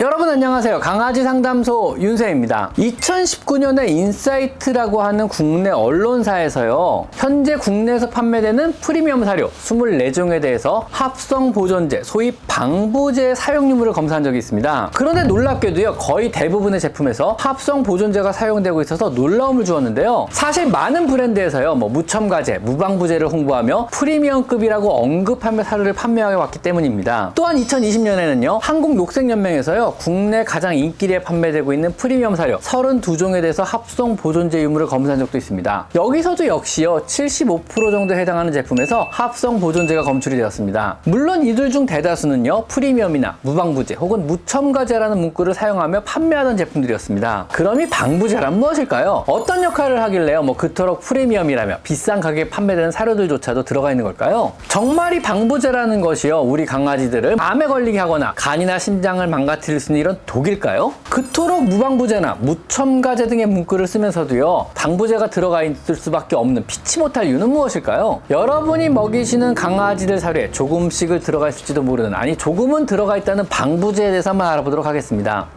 여러분 안녕하세요. 강아지 상담소 윤세입니다. 2019년에 인사이트라고 하는 국내 언론사에서요. 현재 국내에서 판매되는 프리미엄 사료 24종에 대해서 합성 보존제, 소위 방부제 사용 유무를 검사한 적이 있습니다. 그런데 놀랍게도요. 거의 대부분의 제품에서 합성 보존제가 사용되고 있어서 놀라움을 주었는데요. 사실 많은 브랜드에서요. 뭐 무첨가제, 무방부제를 홍보하며 프리미엄급이라고 언급하며 사료를 판매해 왔기 때문입니다. 또한 2020년에는요. 한국녹색연맹에서요. 국내 가장 인기리에 판매되고 있는 프리미엄 사료 32종에 대해서 합성 보존제 유무를 검사한 적도 있습니다. 여기서도 역시요. 75% 정도 해당하는 제품에서 합성 보존제가 검출이 되었습니다. 물론 이들 중 대다수는요. 프리미엄이나 무방부제 혹은 무첨가제라는 문구를 사용하며 판매하던 제품들이었습니다. 그럼 이 방부제란 무엇일까요? 어떤 역할을 하길래요? 뭐 그토록 프리미엄이라며 비싼 가격에 판매되는 사료들조차도 들어가 있는 걸까요? 정말 이 방부제라는 것이요. 우리 강아지들을 암에 걸리게 하거나 간이나 신장을 망가뜨릴 수 있는 이런 독일까요? 그토록 무방부제나 무첨가제 등의 문구를 쓰면서도요. 방부제가 들어가 있을 수밖에 없는 피치 못할 이유는 무엇일까요? 여러분이 먹이시는 강아지들 사료에 조금씩을 들어가 있을지도 모르는 아니 조금은 들어가 있다는 방부제에 대해서 한번 알아보도록 하겠습니다.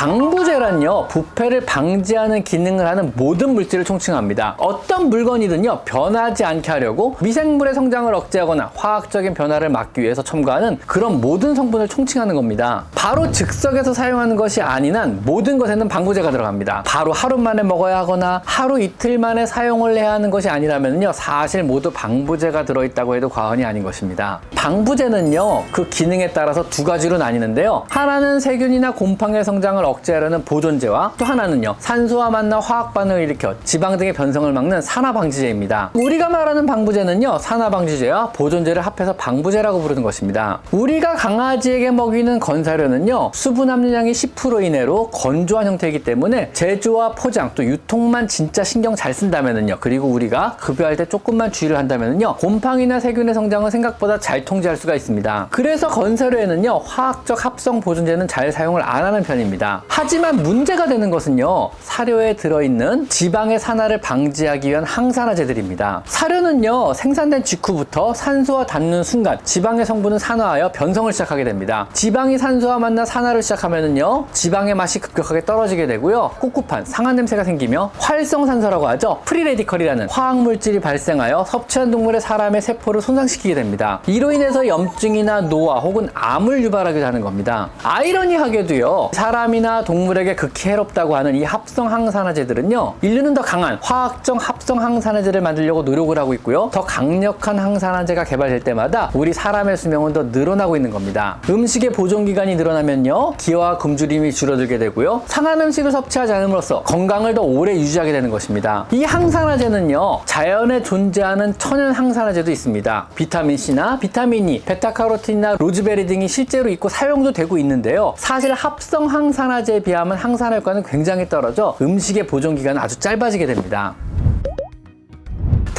방부제란요 부패를 방지하는 기능을 하는 모든 물질을 총칭합니다. 어떤 물건이든요 변하지 않게 하려고 미생물의 성장을 억제하거나 화학적인 변화를 막기 위해서 첨가하는 그런 모든 성분을 총칭하는 겁니다. 바로 즉석에서 사용하는 것이 아닌 한 모든 것에는 방부제가 들어갑니다. 바로 하루 만에 먹어야 하거나 하루 이틀 만에 사용을 해야 하는 것이 아니라면요 사실 모두 방부제가 들어있다고 해도 과언이 아닌 것입니다. 방부제는요 그 기능에 따라서 두 가지로 나뉘는데요. 하나는 세균이나 곰팡이의 성장을 억제하려는 보존제와 또 하나는요 산소와 만나 화학 반응을 일으켜 지방 등의 변성을 막는 산화 방지제입니다. 우리가 말하는 방부제는요 산화 방지제와 보존제를 합해서 방부제라고 부르는 것입니다. 우리가 강아지에게 먹이는 건사료는요 수분 함유량이 10% 이내로 건조한 형태이기 때문에 제조와 포장 또 유통만 진짜 신경 잘 쓴다면은요 그리고 우리가 급여할 때 조금만 주의를 한다면은요 곰팡이나 세균의 성장은 생각보다 잘 통제할 수가 있습니다. 그래서 건사료에는요 화학적 합성 보존제는 잘 사용을 안 하는 편입니다. 하지만 문제가 되는 것은요 사료에 들어있는 지방의 산화를 방지하기 위한 항산화제들입니다. 사료는요 생산된 직후부터 산소와 닿는 순간 지방의 성분은 산화하여 변성을 시작하게 됩니다. 지방이 산소와 만나 산화를 시작하면은요 지방의 맛이 급격하게 떨어지게 되고요 꿉꿉한 상한 냄새가 생기며 활성산소라고 하죠 프리레디컬이라는 화학물질이 발생하여 섭취한 동물의 사람의 세포를 손상시키게 됩니다. 이로 인해서 염증이나 노화 혹은 암을 유발하게 하는 겁니다. 아이러니하게도요 사람이나 동물에게 극히 해롭다고 하는 이 합성 항산화제들은요 인류는 더 강한 화학적 합성 항산화제를 만들려고 노력을 하고 있고요. 더 강력한 항산화제가 개발될 때마다 우리 사람의 수명은 더 늘어나고 있는 겁니다. 음식의 보존 기간이 늘어나면요 기와 굶주림이 줄어들게 되고요. 상한 음식을 섭취하지 않음으로써 건강을 더 오래 유지하게 되는 것입니다. 이 항산화제는요 자연에 존재하는 천연 항산화제도 있습니다. 비타민 C나 비타민 E, 베타카로틴이나 로즈베리 등이 실제로 있고 사용도 되고 있는데요. 사실 합성 항산화제 에 비하면 항산화 효과는 굉장히 떨어져 음식의 보존 기간은 아주 짧아지게 됩니다.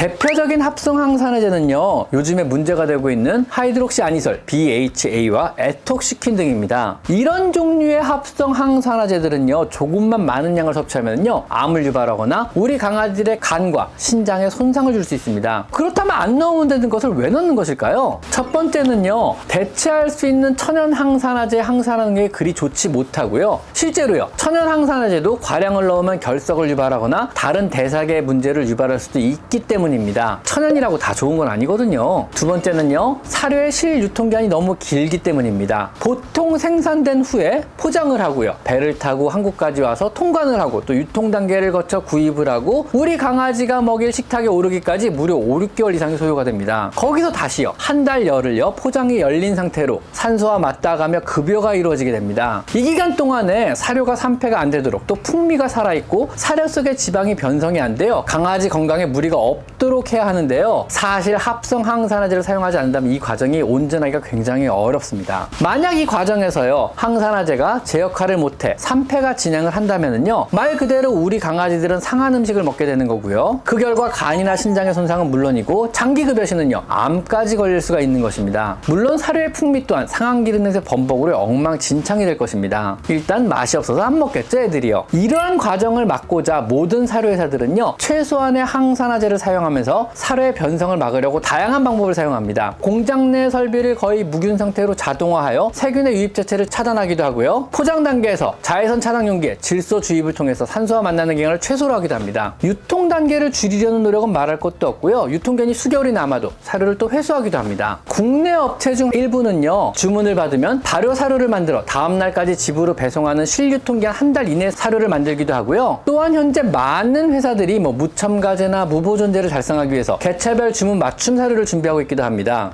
대표적인 합성 항산화제는요 요즘에 문제가 되고 있는 하이드록시 아니솔 BHA와 에톡시킨 등입니다. 이런 종류의 합성 항산화제들은요 조금만 많은 양을 섭취하면요 암을 유발하거나 우리 강아지들의 간과 신장에 손상을 줄 수 있습니다. 그렇다면 안 넣으면 되는 것을 왜 넣는 것일까요? 첫 번째는요 대체할 수 있는 천연 항산화제 항산화는 게 그리 좋지 못하고요. 실제로요 천연 항산화제도 과량을 넣으면 결석을 유발하거나 다른 대사계 문제를 유발할 수도 있기 때문입 니다 입니다. 천연이라고 다 좋은 건 아니거든요. 두 번째는요, 사료의 실유통기한이 너무 길기 때문입니다. 보통 생산된 후에 포장을 하고요, 배를 타고 한국까지 와서 통관을 하고 또 유통 단계를 거쳐 구입을 하고 우리 강아지가 먹일 식탁에 오르기까지 무려 5, 6개월 이상이 소요가 됩니다. 거기서 다시요, 한 달 열을요, 포장이 열린 상태로 산소와 맞닿아가며 급여가 이루어지게 됩니다. 이 기간 동안에 사료가 산패가 안 되도록 또 풍미가 살아있고 사료 속의 지방이 변성이 안 돼요. 강아지 건강에 무리가 없도록 없도록 해야 하는데요. 사실 합성 항산화제를 사용하지 않는다면 이 과정이 온전하기가 굉장히 어렵습니다. 만약 이 과정에서요, 항산화제가 제 역할을 못해 산패가 진행을 한다면은요, 말 그대로 우리 강아지들은 상한 음식을 먹게 되는 거고요. 그 결과 간이나 신장의 손상은 물론이고 장기급여시는요, 암까지 걸릴 수가 있는 것입니다. 물론 사료의 풍미 또한 상한 기름 냄새 범벅으로 엉망진창이 될 것입니다. 일단 맛이 없어서 안 먹겠죠, 애들이요. 이러한 과정을 막고자 모든 사료 회사들은요, 최소한의 항산화제를 사용하면 사용하면서 사료의 변성을 막으려고 다양한 방법을 사용합니다. 공장 내 설비를 거의 무균 상태로 자동화하여 세균의 유입 자체를 차단하기도 하고요. 포장 단계에서 자외선 차단 용기에 질소 주입을 통해서 산소와 만나는 기간을 최소로 하기도 합니다. 유통 단계를 줄이려는 노력은 말할 것도 없고요. 유통기한이 수개월이 남아도 사료를 또 회수하기도 합니다. 국내 업체 중 일부는요. 주문을 받으면 발효 사료를 만들어 다음 날까지 집으로 배송하는 실유통기한 한 달 이내 사료를 만들기도 하고요. 또한 현재 많은 회사들이 뭐 무첨가제나 무보존제를 달성하기 위해서 개체별 주문 맞춤 사료를 준비하고 있기도 합니다.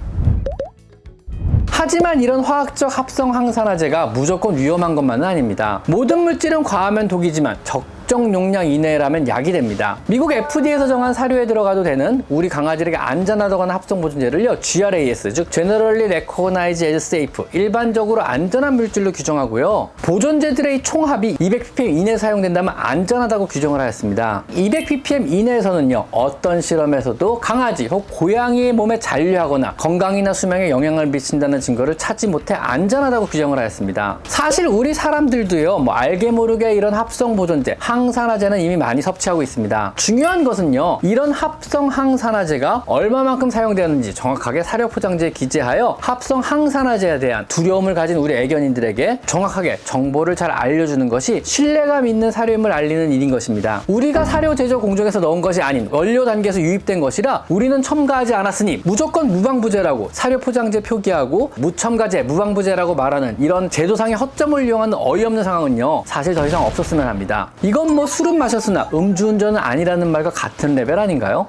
하지만 이런 화학적 합성 항산화제가 무조건 위험한 것만은 아닙니다. 모든 물질은 과하면 독이지만 적 정 용량 이내라면 약이 됩니다. 미국 FDA에서 정한 사료에 들어가도 되는 우리 강아지에게 안전하다고 하는 합성 보존제를요, GRAS, 즉 Generally Recognized as Safe, 일반적으로 안전한 물질로 규정하고요. 보존제들의 총합이 200ppm 이내 사용된다면 안전하다고 규정을 하였습니다. 200ppm 이내에서는요, 어떤 실험에서도 강아지 혹 고양이의 몸에 잔류하거나 건강이나 수명에 영향을 미친다는 증거를 찾지 못해 안전하다고 규정을 하였습니다. 사실 우리 사람들도요, 뭐 알게 모르게 이런 합성 보존제, 항 산화제는 이미 많이 섭취하고 있습니다. 중요한 것은요, 이런 합성 항산화제가 얼마만큼 사용되었는지 정확하게 사료 포장지에 기재하여 합성 항산화제에 대한 두려움을 가진 우리 애견인들에게 정확하게 정보를 잘 알려주는 것이 신뢰감 있는 사료임을 알리는 일인 것입니다. 우리가 사료 제조 공정에서 넣은 것이 아닌 원료 단계에서 유입된 것이라 우리는 첨가하지 않았으니 무조건 무방부제라고 사료 포장지에 표기하고 무첨가제, 무방부제라고 말하는 이런 제도상의 허점을 이용하는 어이없는 상황은요 사실 더 이상 없었으면 합니다. 이건 뭐 술은 마셨으나 음주운전은 아니라는 말과 같은 레벨 아닌가요?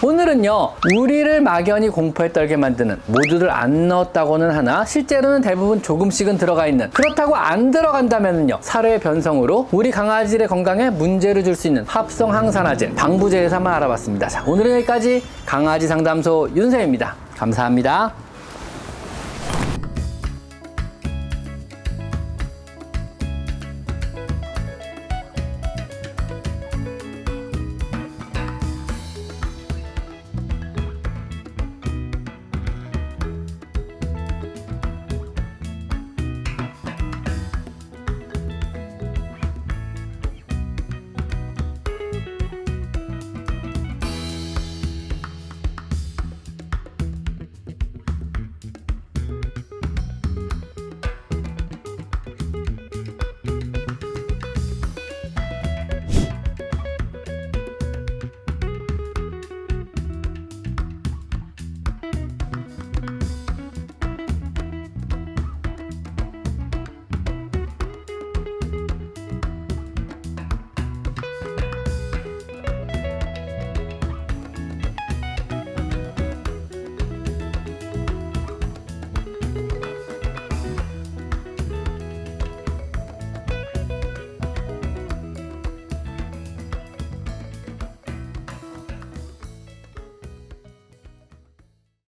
오늘은요, 우리를 막연히 공포에 떨게 만드는 모두들 안 넣었다고는 하나 실제로는 대부분 조금씩은 들어가 있는 그렇다고 안 들어간다면요, 사료의 변성으로 우리 강아지의 건강에 문제를 줄 수 있는 합성 항산화제, 방부제에서만 알아봤습니다. 자, 오늘은 여기까지 강아지 상담소 윤세입니다. 감사합니다.